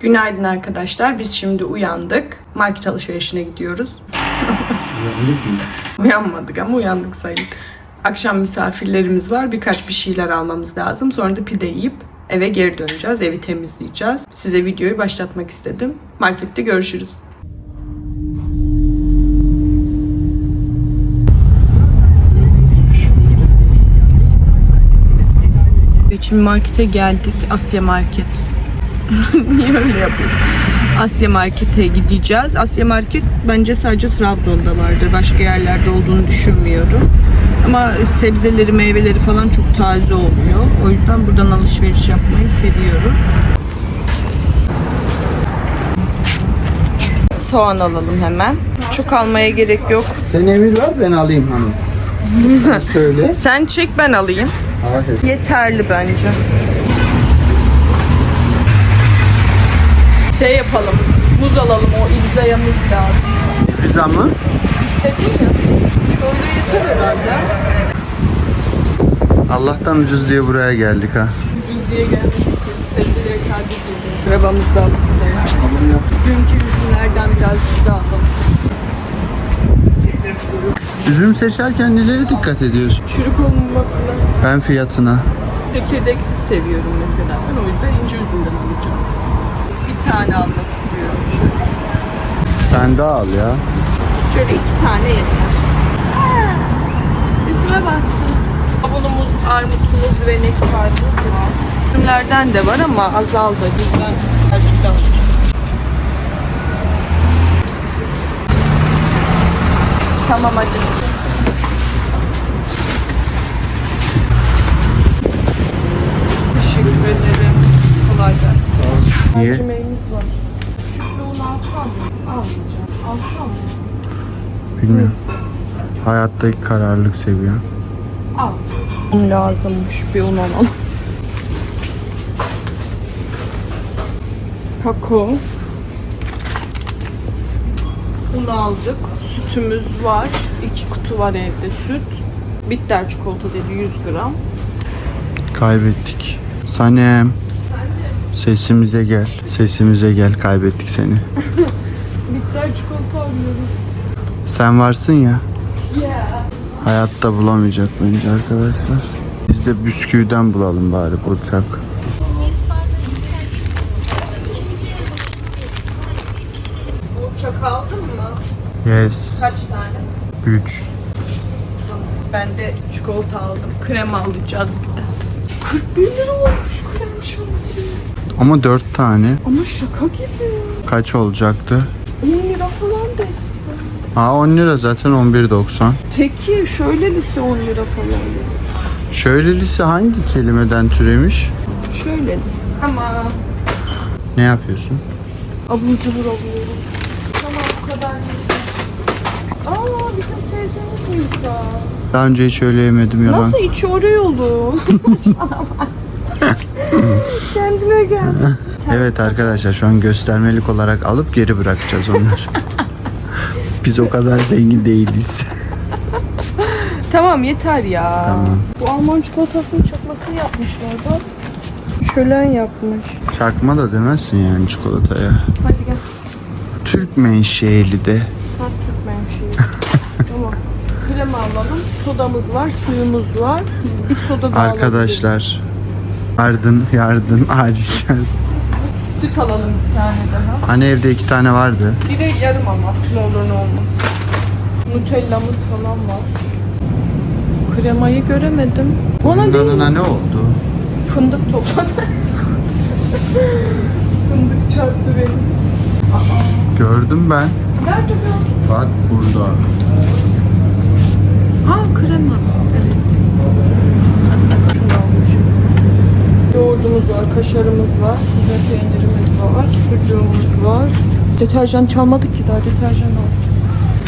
Günaydın arkadaşlar. Biz şimdi uyandık. Market alışverişine gidiyoruz. Uyandık mı? Uyanmadık ama uyandık sayın. Akşam misafirlerimiz var. Birkaç bir şeyler almamız lazım. Sonra da pide yiyip eve geri döneceğiz. Evi temizleyeceğiz. Size videoyu başlatmak istedim. Markette görüşürüz. Şimdi markete geldik. Asya Market. Niye öyle yapıyorsun? Asya Market'e gideceğiz. Asya Market bence sadece Trabzon'da vardır. Başka yerlerde olduğunu düşünmüyorum. Ama sebzeleri, meyveleri falan çok taze oluyor. O yüzden buradan alışveriş yapmayı seviyoruz. Soğan alalım hemen. Çok almaya gerek yok. Sen emir ver ben alayım hanım. Söyle. Sen çek ben alayım. Hayır. Yeterli bence. Şey yapalım. Muz alalım. O İbza'ya muz lazım. Pizza mı? İstediğin ya. Şöyle yeter herhalde. Allah'tan ucuz diye buraya geldik ha. Ucuz diye geldik. Diye. Arabamızı da aldık. Dünkü üzümlerden birazcık daha alalım. Üzüm seçerken nelere dikkat ediyorsun? Çürük olmamasına Ben fiyatına. çekirdeksiz seviyorum mesela. Ben o yüzden ince üzümden alacağım. Bir tane almak istiyorum. Şöyle, Sen de al ya. şöyle iki tane yeter. Üzüme bastım. Kavunumuz, armutumuz ve nektarımız var. Üzümlerden de var ama azaldı. Bizden gerçekten Tamam hadi. Teşekkür ederim. Kolay gelsin. Niye? Mercimeğimiz var. Şükrü onu alsam mı? Almayacağım. Alsam mı? Bilmiyorum. Hayattaki kararlılık seviyorum. Al. Un lazımmış. Bir un alalım. Kakao. Un aldık. Sütümüz var. İki kutu var evde süt. Bitter çikolata dedi 100 gram. Kaybettik. Sanem. Sesimize gel. Sesimize gel. Kaybettik seni. Alıyorum. Sen varsın ya. Hayatta bulamayacak bence arkadaşlar. Biz de bisküviden bulalım bari burçak. Uçak aldın mı? Yes. Kaç tane? 3. Ben de çikolata aldım. Krem alacağız bir de. 41 lira olmuş krem şanti. Ama 4 tane. Ama şaka gibi. Kaç olacaktı? 10 lira falan da eskiden. Ha 10 lira zaten 11.90. Teki şöyle lise 10 lira falan. Şöyle lise hangi kelimeden türemiş? Şöyle. Ama Ne yapıyorsun? abur cubur alıyorum. Tamam bu kadar. Aa bizim sevdiğimiz pizza. Daha önce hiç öyle yemedim yalan. Nasıl içi Oreo'lu? Kendine gel. Evet arkadaşlar şu an göstermelik olarak alıp geri bırakacağız onları. Biz o kadar zengin değiliz. Tamam yeter ya. Tamam. Bu Alman çikolatasının çakmasını yapmışlar bak. Şölen yapmış. Çakma da demezsin yani çikolataya. Hadi gel. Türk menşeli de. Türk menşei. tamam. Krem alalım. Sodamız var, suyumuz var. Bir soda da Arkadaşlar yardım yardım acil yardım. Süt alalım bir tane daha. Hani evde iki tane vardı. Bir de yarım ama ne olur ne olmaz. Nutellamız falan var. Kremayı göremedim. Ona değil ne oldu? fındık topladı. fındık çarptı beni. Gördüm ben. Nerede bu? Bak burada. Ha krema. Yoğurdumuz var, kaşarımız var, süzme peynirimiz var, sucuğumuz var. Deterjan çalmadık ki daha deterjan alacağız.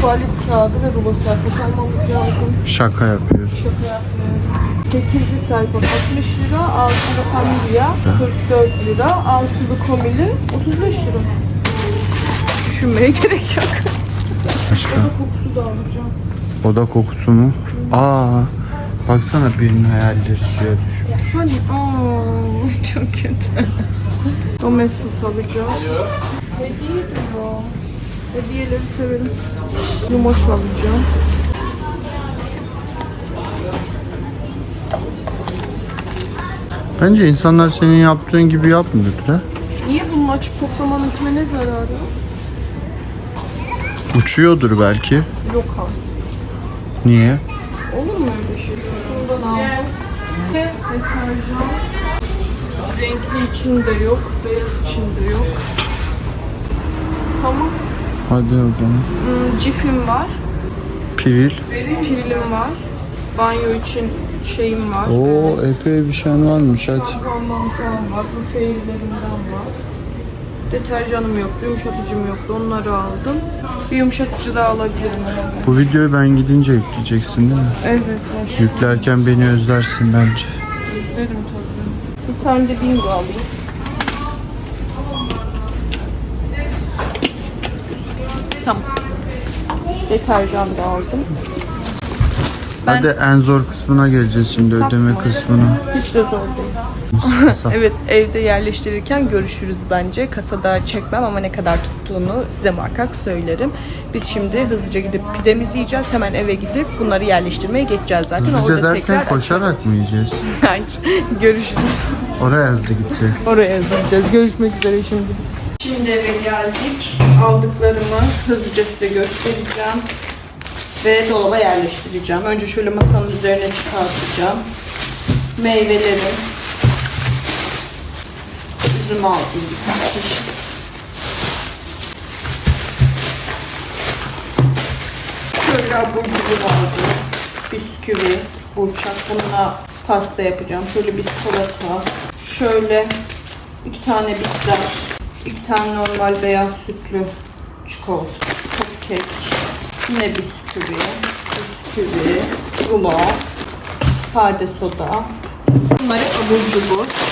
Tuvalet kağıdı ve rulo sayfası almamız lazım. Şaka yapıyoruz. Şaka yapmıyorum. 8'li sayfa 60 lira, altılı familya 44 lira, altılı komili 35 lira. Düşünmeye gerek yok. Başka. Kokusu da alacağım. Oda kokusu mu? Aa, baksana birinin hayalleri suya düşmüş. Hani aa çok kötü. Domestos alacağım. Hediye diyor. Hediyeleri severim. Yumoş alacağım. Bence insanlar senin yaptığın gibi yapmıyordur ha. Niye bunun açıp toplamanın kime ne zararı? Uçuyordur belki. Yok abi. Niye? Olur mu öyle şey? Şundan aldım. Ve deterjan. Renkli içinde yok, beyaz içinde yok. Tamam. Hadi o zaman. Hmm, cifim var, Piril. pirilim var. Banyo için şeyim var. Oo epey bir şey varmış hadi. Şampuanım falan var, bu feyillerimden var. Deterjanım yoktu, yumuşatıcım yoktu. Onları aldım. Bir yumuşatıcı daha alabilirim herhalde. Bu videoyu ben gidince yükleyeceksin değil mi? Evet, var. Yüklerken beni özlersin bence. Derim tabii. Bir tane de bingo alayım. Tamam. Deterjan da aldım. Ben- Hadi en zor kısmına geleceğiz şimdi ödeme mı? kısmına. Hiç de zor değil. Evet evde yerleştirirken görüşürüz bence. Kasada çekmem ama ne kadar tuttuğunu size muhakkak söylerim. Biz şimdi hızlıca gidip pidemizi yiyeceğiz. Hemen eve gidip bunları yerleştirmeye geçeceğiz zaten. Hızlıca Orada derken tekrar koşarak mı yiyeceğiz? Hayır. Görüşürüz. Oraya hızlı gideceğiz. Oraya hazırlayacağız. Görüşmek üzere şimdi. Şimdi eve geldik. Aldıklarımı hızlıca size göstereceğim. Ve dolaba yerleştireceğim. Önce şöyle masanın üzerine çıkartacağım. Meyvelerim. Üzüm aldım birkaç çeşit. Şöyle abur cubur aldım. Bisküvi, burçak. Bununla pasta yapacağım. Şöyle bir salata. Şöyle iki tane bitter. iki tane normal beyaz sütlü çikolata. Cupcake. Yine bisküvi. Bisküvi. Rulo. Sade soda. Bunları abur cubur.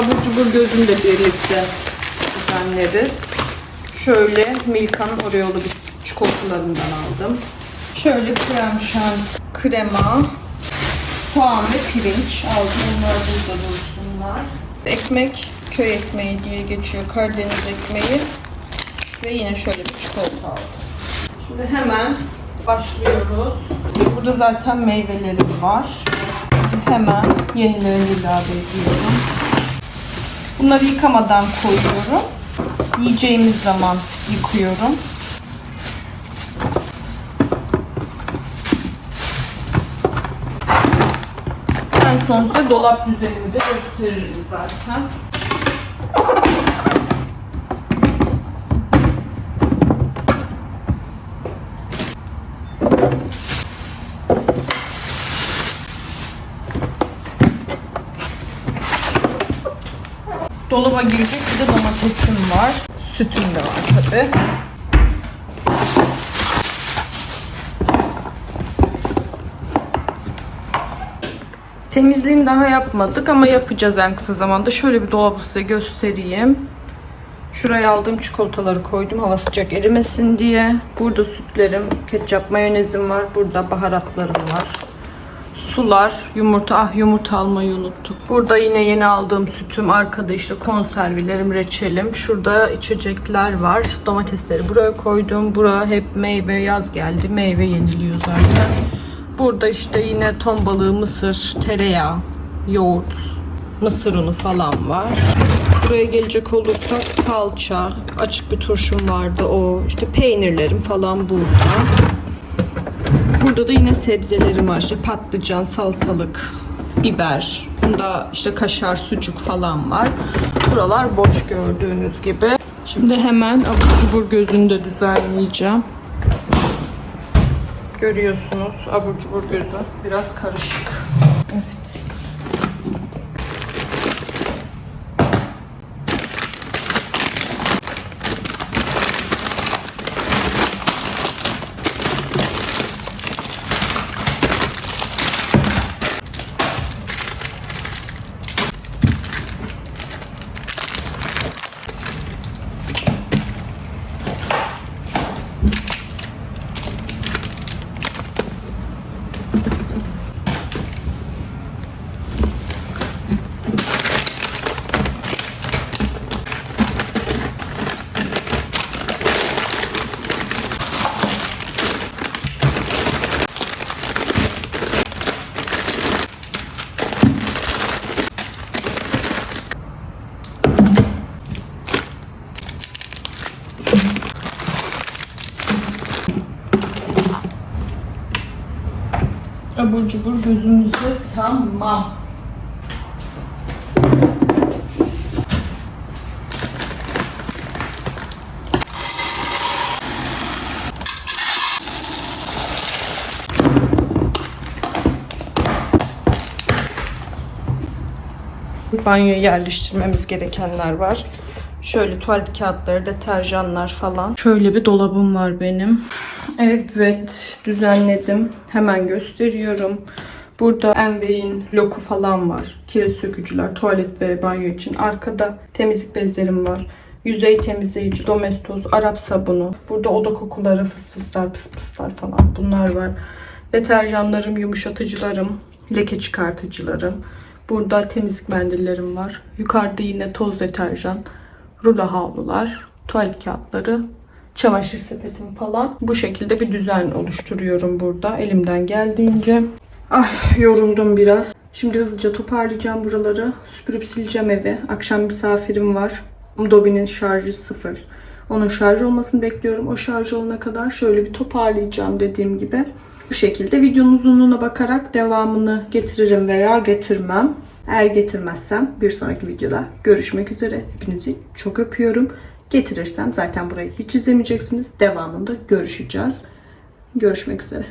Abur cubur gözümle birlikte düzenleriz. Şöyle Milka'nın Oreo'lu bir çikolatalarından aldım. Şöyle krem şan krema, soğan ve pirinç aldım. Bunlar burada dursunlar. Ekmek, köy ekmeği diye geçiyor. Karadeniz ekmeği. Ve yine şöyle bir çikolata aldım. Şimdi hemen başlıyoruz. Burada zaten meyvelerim var. Hemen yenilerini ilave ediyorum. Bunları yıkamadan koyuyorum. Yiyeceğimiz zaman yıkıyorum. En son size dolap düzenimi de gösteririm zaten. Dolaba girecek bir de domatesim var. Sütüm de var tabi. Temizliğini daha yapmadık ama yapacağız en kısa zamanda. Şöyle bir dolabı size göstereyim. Şuraya aldığım çikolataları koydum hava sıcak erimesin diye. Burada sütlerim, ketçap, mayonezim var. Burada baharatlarım var. Sular, yumurta. Ah yumurta almayı unuttuk. Burada yine yeni aldığım sütüm. Arkada işte konservelerim, reçelim. Şurada içecekler var. Domatesleri buraya koydum. Bura hep meyve yaz geldi. Meyve yeniliyor zaten. Burada işte yine ton balığı, mısır, tereyağı, yoğurt, mısır unu falan var. Buraya gelecek olursak salça, açık bir turşum vardı o. İşte peynirlerim falan burada. Burada da yine sebzelerim var. İşte patlıcan, salatalık, biber. Bunda işte kaşar, sucuk falan var. Buralar boş gördüğünüz gibi. Şimdi hemen abur cubur gözünü de düzenleyeceğim. Görüyorsunuz abur cubur gözü. Biraz karışık. Evet. Cubur gözümüzü tamam. Banyoya yerleştirmemiz gerekenler var. Şöyle tuvalet kağıtları, deterjanlar falan. Şöyle bir dolabım var benim. Evet, düzenledim. Hemen gösteriyorum. Burada Envey'in loku falan var. Kireç sökücüler, tuvalet ve banyo için. Arkada temizlik bezlerim var. Yüzey temizleyici, domestos, Arap sabunu. Burada oda kokuları, fıs fıslar, pıs pıslar falan bunlar var. Deterjanlarım, yumuşatıcılarım, leke çıkartıcılarım. Burada temizlik mendillerim var. Yukarıda yine toz deterjan, rulo havlular, tuvalet kağıtları, çamaşır sepetim falan. Bu şekilde bir düzen oluşturuyorum burada elimden geldiğince. Ah yoruldum biraz. Şimdi hızlıca toparlayacağım buraları. Süpürüp sileceğim evi. Akşam misafirim var. Dobby'nin şarjı sıfır. Onun şarj olmasını bekliyorum. O şarj olana kadar şöyle bir toparlayacağım dediğim gibi. Bu şekilde videonun uzunluğuna bakarak devamını getiririm veya getirmem. Eğer getirmezsem bir sonraki videoda görüşmek üzere. Hepinizi çok öpüyorum. Getirirsem zaten burayı hiç izlemeyeceksiniz. Devamında görüşeceğiz. Görüşmek üzere.